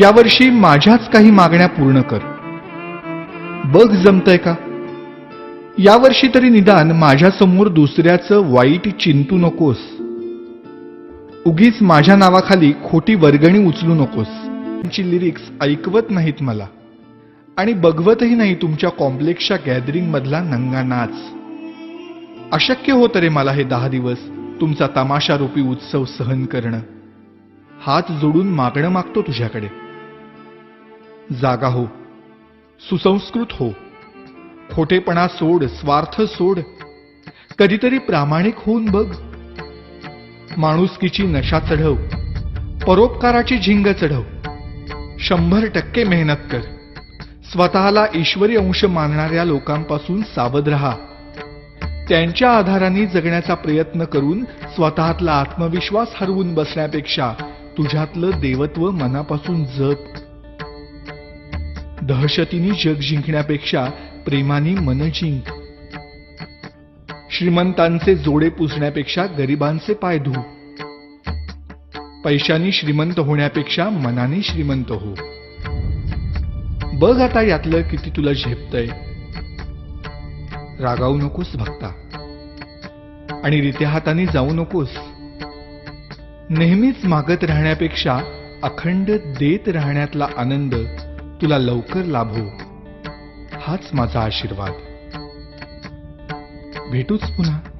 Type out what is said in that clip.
यावर्षी माझ्याच काही मागण्या पूर्ण कर. बघ जमतय का? यावर्षी तरी निदान माझ्यासमोर दुसऱ्याचं वाईट चिंतू नकोस. उगीच माझ्या नावाखाली खोटी वर्गणी उचलू नकोस. तुमची लिरिक्स ऐकवत नाहीत मला. आणि बघवतही नाही तुमच्या कॉम्प्लेक्सच्या गॅदरिंग मधला नंगा नाच अशक्य होत रे मला हे दहा दिवस तुमचा तमाशारूपी उत्सव सहन करणं. हात जोडून मागणं मागतो तुझ्याकडे. जागा हो सुसंस्कृत हो खोटेपणा सोड स्वार्थ सोड कधीतरी प्रामाणिक होऊन बघ. माणुसकीची नशा चढव परोपकाराची झिंग चढव शंभर टक्के मेहनत कर. स्वतःला ईश्वरी अंश मानणाऱ्या लोकांपासून सावध राहा. त्यांच्या आधाराने जगण्याचा प्रयत्न करून स्वतःतला आत्मविश्वास हरवून बसण्यापेक्षा तुझ्यातलं देवत्व मनापासून जप दहशतीने जग जिंकण्यापेक्षा प्रेमाने मन जिंक. श्रीमंतांचे जोडे पुसण्यापेक्षा गरिबांचे पाय धू. पैशानी श्रीमंत होण्यापेक्षा मनाने श्रीमंत हो. बघ आता यातलं किती तुला झेपतय. रागावू नकोस भक्ता. आणि रित्या हाताने जाऊ नकोस. नेहमीच मागत राहण्यापेक्षा अखंड देत राहण्यातला आनंद तुला लवकर लाभो. हाच माझा आशीर्वाद. भेटूच पुन्हा.